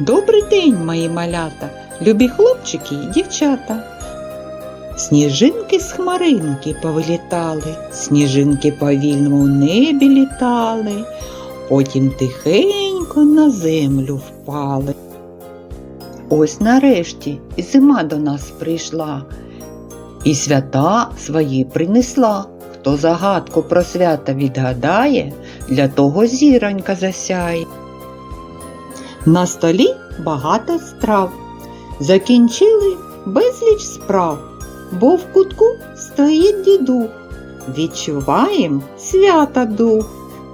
Добрий день, мої малята, любі хлопчики і дівчата. Сніжинки з хмаринки повилітали, сніжинки повільно у небі літали, потім тихенько на землю впали. Ось нарешті зима до нас прийшла, і свята свої принесла. Хто загадку про свята відгадає, для того зіронька засяє. На столі багато страв. Закінчили безліч справ, бо в кутку стоїть дідух. Відчуваєм свята дух,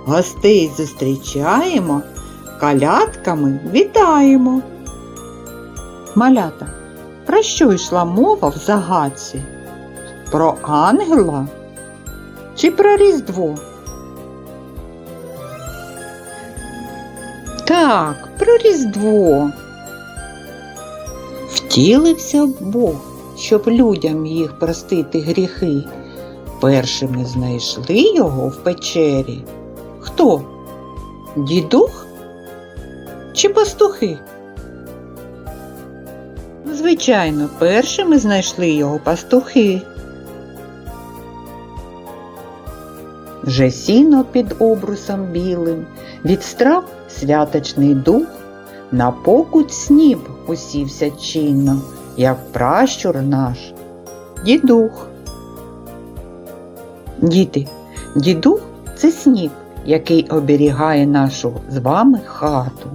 гостей зустрічаємо, калядками вітаємо. Малята, про що йшла мова в загадці? Про ангела чи про Різдво? Так, про Різдво. Втілився Бог, щоб людям їх простити гріхи. Першими знайшли його в печері. Хто? Дідух чи пастухи? Звичайно, першими знайшли його пастухи. Вже сіно під обрусом білим, від страв святочний дух, на покуть сніп усівся чинно, як пращур наш, дідух. Діти, дідух це сніп, який оберігає нашу з вами хату.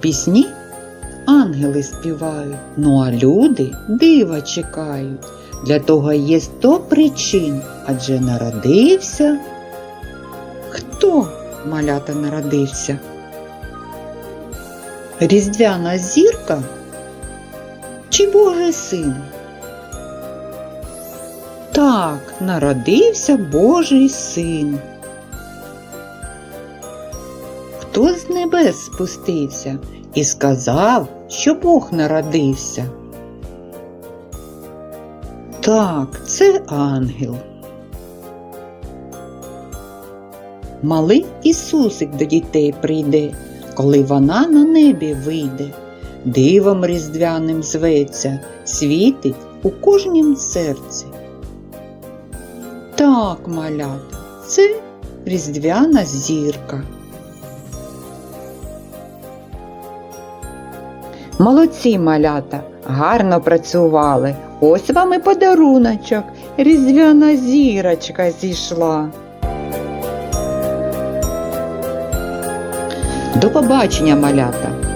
Пісні ангели співають, ну а люди дива чекають. Для того є сто причин, адже народився. Хто малята народився? Різдвяна зірка чи Божий син? Так, народився Божий син. Хто з небес спустився і сказав, що Бог народився? Так, це ангел. Малий Ісусик до дітей прийде, коли вона на небі вийде, дивом різдвяним зветься, світить у кожнім серці. Так, малята, це різдвяна зірка. Молодці малята, гарно працювали. Ось вам і подаруночок. Різдвяна зірочка зійшла. До побачення, малята!